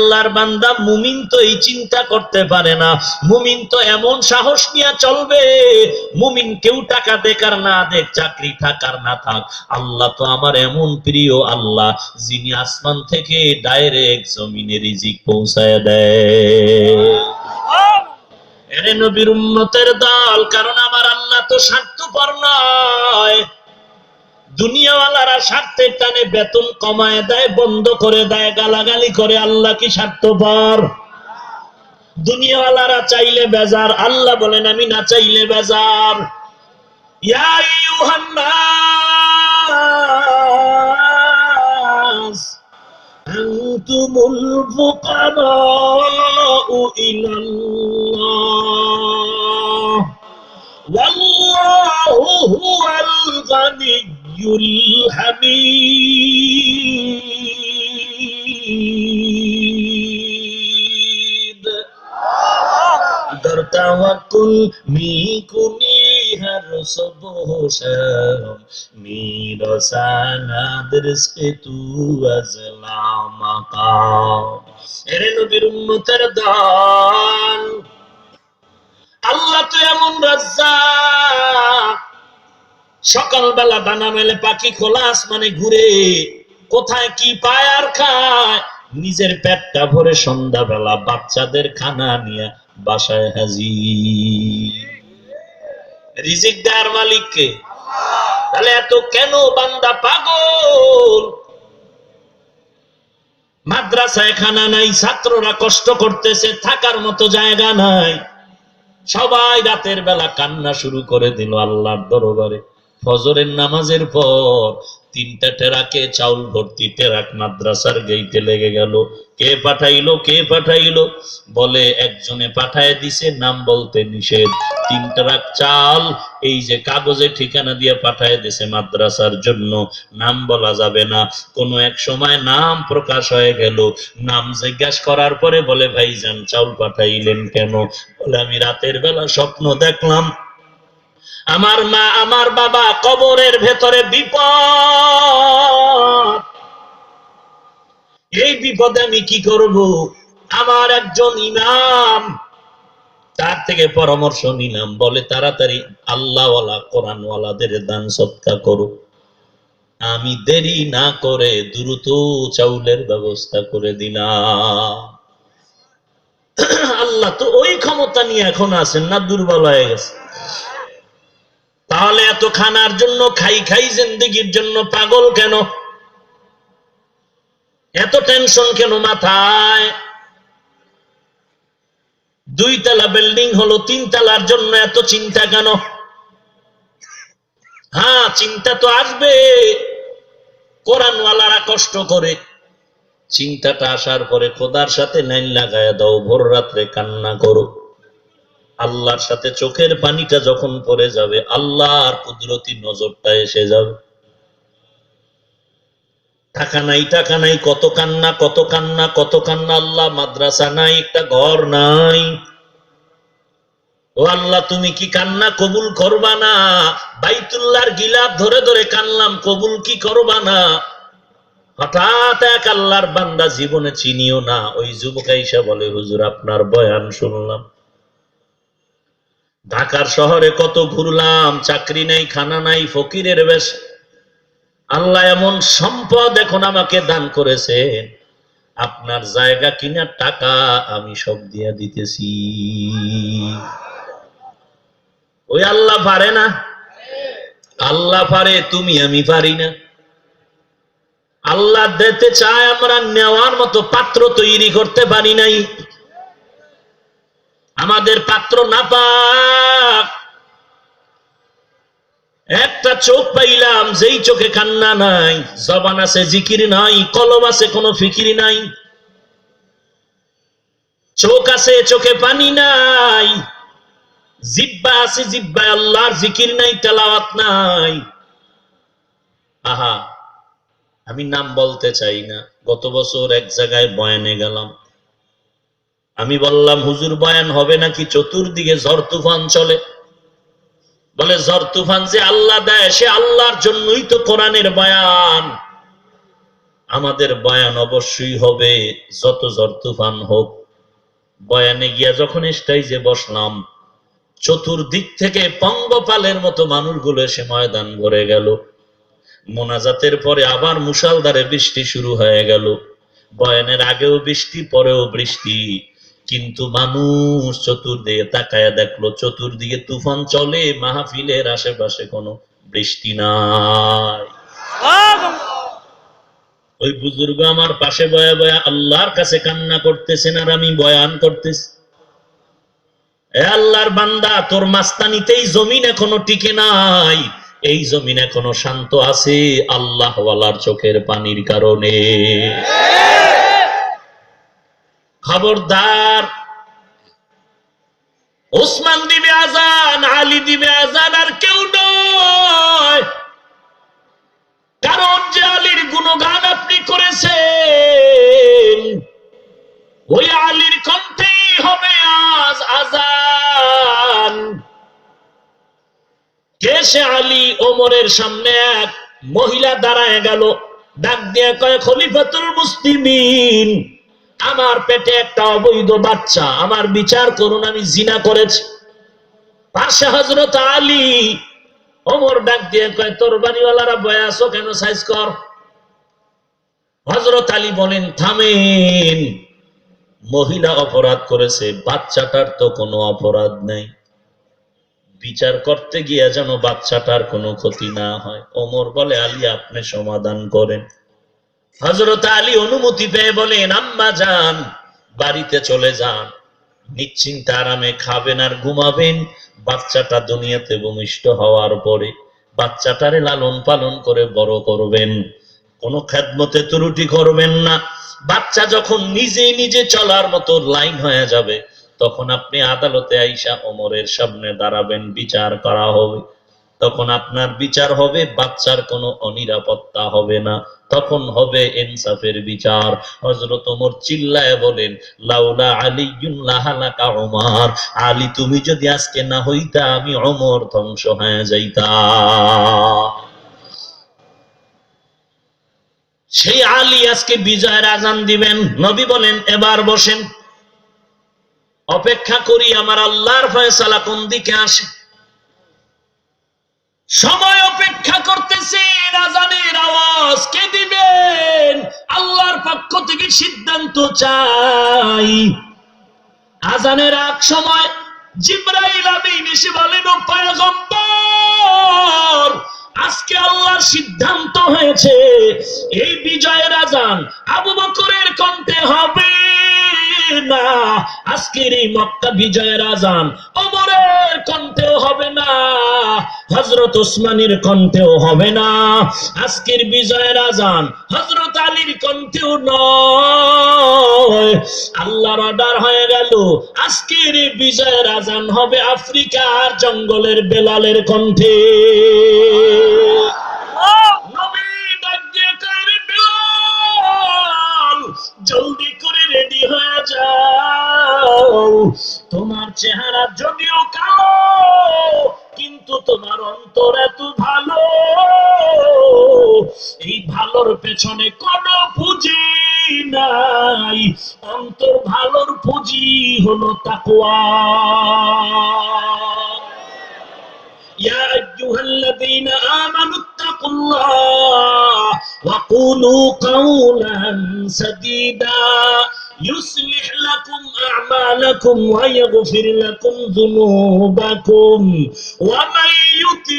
আল্লাহর বান্দা মুমিন তো এই চিন্তা করতে পারে না। মুমিন তো এমন সাহস নিয়ে চলবে, মুমিন কেউ টাকা দেখ আর না দেখ চাকরি থাক আর না থাক। আল্লাহ তো আমার এমন প্রিয় আল্লাহ, যিনি আসমান থেকে ডাইরেক্ট জমিনে রিজিক পৌঁছায় দেয়। এরে নবীর উম্মতের দল, কারণ আমার আল্লাহ তো স্বার্থপর নয়। দুনিয়াওয়ালারা স্বার্থের টানে বেতন কমায় দেয়, বন্ধ করে দেয়, গালাগালি করে, আল্লাহ কি স্বার্থপর? দুনিয়াওয়ালারা চাইলে বেজার, আল্লাহ বলেন, আমি না চাইলে বেজার। আন্তুমুল الحميد در توکل می کنی هر صبح و شب می رساند رزق تو از لامقام এরে নবীর উম্মতের দল আল্লাহ তো এমন রাজ্জাক সকালবেলা দানা মেলে পাখি খোলা আসমানে ঘুরে, কোথায় কি পায় আর খায়? নিজের পেটটা ভরে সন্ধ্যাবেলা বাচ্চাদের খানা নিয়ে বাসায় হাজির। রিজিক দেয়ার মালিককে। তাহলে এত কেন বান্দা পাগল? মাদ্রাসায় খানা নাই, ছাত্ররা কষ্ট করতেছে, থাকার মতো জায়গা নাই। সবাই রাতের বেলা কান্না শুরু করে দিল আল্লাহর দরবারে। ফজরের নামাজের পর তিনটা টেরাকে চাউল ভর্তি টেরাক মাদ্রাসার গেইতে লেগে গেল। কে পাঠাইলো কে পাঠাইলো? বলে, একজনে পাঠায় দিছে, নাম বলতে নিষেধ। তিন ট্রাক চাল, এই যে কাগজে ঠিকানা দিয়ে পাঠায় দিছে মাদ্রাসার জন্য, নাম বলা যাবে না। কোনো এক সময় নাম প্রকাশ হয়ে গেল। নাম জিজ্ঞাসা করার পরে বলে, ভাইজান, চাউল পাঠাইলেন কেন? বলে, আমি রাতের বেলা স্বপ্ন দেখলাম। আমার মা, আমার বাবা কবরের ভেতরে বিপদ। এই বিপদে আমি কি করব? আমার একজন ইমাম, তার থেকে পরামর্শ নিলাম, বলে, তাড়াতাড়ি আল্লাহওয়ালা, কোরআনওয়ালাদের দান সৎকা করো। আমি দেরি না করে দ্রুত চাউলের ব্যবস্থা করে দিলাম। আল্লাহ তো ওই ক্ষমতা নিয়ে এখন আছেন না, দুর্বল হয়ে গেছে। তাহলে এত খানার জন্য, খাই খাই জিন্দগির জন্য পাগল কেন? এত টেনশন কেন মাথায়? দুই তলা বিল্ডিং হলো তিন তলার জন্য এত চিন্তা কেন? হ্যাঁ চিন্তা তো আসবে। কোরআনওয়ালারা কষ্ট করে। চিন্তাটা আসার পরে খোদার সাথে নাইন লাগায় দাও, ভোর রাত্রে কান্না করো। আল্লাহর সাথে চোখের পানিটা যখন পড়ে যাবে, আল্লাহর কুদরতি নজরটা এসে যাবে। টাকা নাই টাকা নাই, কত কান্না কত কান্না কত কান্না, আল্লাহ মাদ্রাসা নাই, একটা ঘর নাই। ও আল্লাহ, তুমি কি কান্না কবুল করবা না? বাইতুল্লাহর গিলাপ ধরে ধরে কানলাম, কবুল কি করবা না? হঠাৎ এক আল্লাহর বান্দা জীবনে চিনিও না। ওই যুবক আইসা বলে, হুজুর, আপনার বয়ান শুনলাম। ঢাকার শহরে কত ঘুরলাম, চাকরি নাই, খানা নাই, ফকিরের বেশ। আল্লাহ এমন সম্পদ এখন আমাকে দান করেছে, আপনার জায়গা কিনার টাকা আমি সব দিয়া দিতেছি। ওই আল্লাহ পারে না। আল্লাহ পারে, তুমি, আমি পারি না। আল্লাহ দিতে চায় আমরা নেওয়ার মতো পাত্র তৈরি করতে পারি নাই। আমাদের পাত্র না পাক। একটা চোখ পাইলাম, যেই চোখে কান্না নাই, জবান আছে, জিকির নাই, কলম আছে, কোনো ফিকিরি নাই। চোখ আছে, চোখে পানি নাই। জিব্বা আছে, জিব্বায় আল্লাহর জিকির নাই, তেলাওয়াত নাই। আহা, আমি নাম বলতে চাই না। গত বছর এক জায়গায় বয়ানে গেলাম। আমি বললাম, হুজুর, বয়ান হবে নাকি? চতুর্দিকে ঝড় তুফান চলে। বলে, ঝড় তুফান যে আল্লাহ দেয়, সে আল্লাহর জন্যই তো কোরআনের বয়ান। আমাদের বয়ান অবশ্যই হবে, যত ঝড় তুফান হোক। বয়ানে গিয়া যখন স্টাইজে বসলাম, চতুর্দিক থেকে পঙ্গপালের মতো মানুষগুলো এসে ময়দান ভরে গেল। মোনাজাতের পরে আবার মুষালধারে বৃষ্টি শুরু হয়ে গেল। বয়ানের আগেও বৃষ্টি, পরেও বৃষ্টি। কিন্তু মানুষ চতুর্দিকে তাকায়া দেখল, চতুর্দিকে তুফান চলে, মাহফিলের আশেপাশে কোনো বৃষ্টি নাই। ওই বুজুর্গ আমার পাশে বয়া বয়া আল্লাহর কাছে কান্না করতেছেন আর আমি বয়ান করতেছি। আল্লাহর বান্দা, তোর মাস্তানিতেই জমিন এখনও টিকে নাই। এই জমিন এখনও শান্ত আছে আল্লাহ ওয়ালার চোখের পানির কারণে। খবরদার। ওসমান দিবে আজান আলী দিবে আজান আর কেউ নয়। কারণ যে আলীর গুণগান আপনি করেছেন, ওই আলীর কণ্ঠেই হবে আজ আজান কে সে আলী? ওমরের সামনে এক মহিলা দাঁড়ায় গেল। ডাক দিয়ে কয়, খলিফাতুল মুসলিমিন। আমার পেটে একটা অবৈধ বাচ্চা, আমার বিচার করুন, আমি জিনা করেছি। পাশে হজরত আলী ওমর ডাক দিয়ে কয়, তোর বাড়িওয়ালারা বয়ে আসো কেন সাইজ কর? হজরত আলী বলেন, থামেন, মহিলা অপরাধ করেছে, বাচ্চাটার তো কোনো অপরাধ নাই। বিচার করতে গিয়া যেন বাচ্চাটার কোনো ক্ষতি না হয়। ওমর বলে, আলী, আপনি সমাধান করেন। হজরত আলী অনুমতি পেয়ে বলেন, আম্মা যান, বাড়িতে চলে যান। নিশ্চিন্ত আরামে খাবেন আর ঘুমাবেন। বাচ্চাটা দুনিয়াতে ভূমিষ্ঠ হওয়ার পরে বাচ্চাটারে লালন পালন করে বড় করবেন। কোনো খেদমতে ত্রুটি করবেন না। বাচ্চা যখন নিজে নিজে চলার মতো লাইন হয়ে যাবে, তখন আপনি আদালতে আইসা ওমরের সামনে দাঁড়াবেন, বিচার করা হবে। তখন আপনার বিচার হবে, বাচ্চার কোনো অনিরাপত্তা হবে না। তখন হবে ইনসাফের বিচার। হযরত ওমর চিল্লায় বলেন, লাউলা আলিয়ুন লাহালাকা ওমর। আলী, তুমি যদি আজকে না হইতা, আমি ওমর ধ্বংস হয়ে যাইতাম সেই আলী আজকে বিজয়ের আজান দিবেন। নবী বলেন, এবার বসেন। অপেক্ষা করি, আমার আল্লাহর ফয়সালা কোন দিকে আসে? সময় অপেক্ষা করতেছে, রাজানের আওয়াজ কে দিবেন? আল্লাহর পক্ষ থেকে সিদ্ধান্ত চাই। আজানের আগ সময় জিব্রাইল আমিন এসে বলেন, ও পয়গম্বর, আজকে আল্লাহর সিদ্ধান্ত হয়েছে, এই বিজয়ের আজান আবু বকরের কণ্ঠে হবে না। আজকের এই মক্কা বিজয়ের আজান হযরত ওসমানের কণ্ঠেও হবে না। আজকের বিজয়ের আজান হজরত আলীর কণ্ঠেও নয়। আল্লাহর অর্ডার হয়ে গেল। আজকের বিজয়ের আজান হবে আফ্রিকার জঙ্গলের বেলালের কণ্ঠে। নবী ডাক দিয়ে কয়, "রে বেলাল, জলদি করে রেডি হয়ে যাও। তোমার চেহারা যদিও কালো কিন্তু তোমার অন্তর এত ভালো এই ভালোর পেছনে কোনো পুঁজি নাই অন্তর ভালোর পুঁজি হলো তাকুয়া يا أيها الذين آمنوا اتقوا الله وقولوا قولا سديدا يصلح لكم أعمالكم ويغفر لكم ذنوبكم ومن يطع